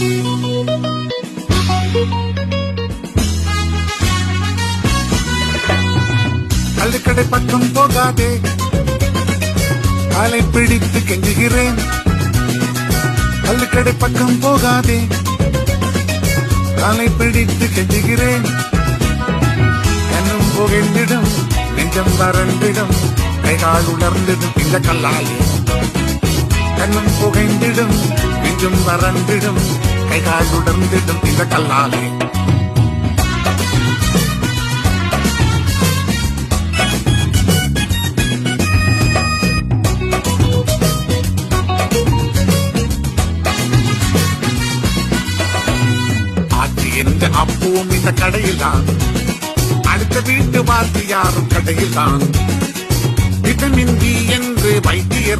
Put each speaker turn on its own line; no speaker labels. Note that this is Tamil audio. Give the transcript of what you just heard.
கள்ளுக்கடை பக்கம் போகாதே. காலை பிடித்து கெஞ்சுகிறேன். கள்ளுக்கடை பக்கம் போகாதே. காலை பிடித்து கெஞ்சுகிறேன். கண்ணும் புகழ்ந்திடும் நெஞ்சம் வறண்டிடும் கைகால் உணர்ந்திடும் இந்த கல்லாலே. கண்ணும் புகைந்திடும் நெஞ்சும் வறண்டிடும் கைகால் உடர்ந்திடும் இந்த கல்லாலே. ஆட்சி அப்பவும் இந்த கடையில் தான் அடுத்த வீட்டு வார்த்தை யாரும் கடையில் தான் விட்டமின் டி என்று வைத்தியர்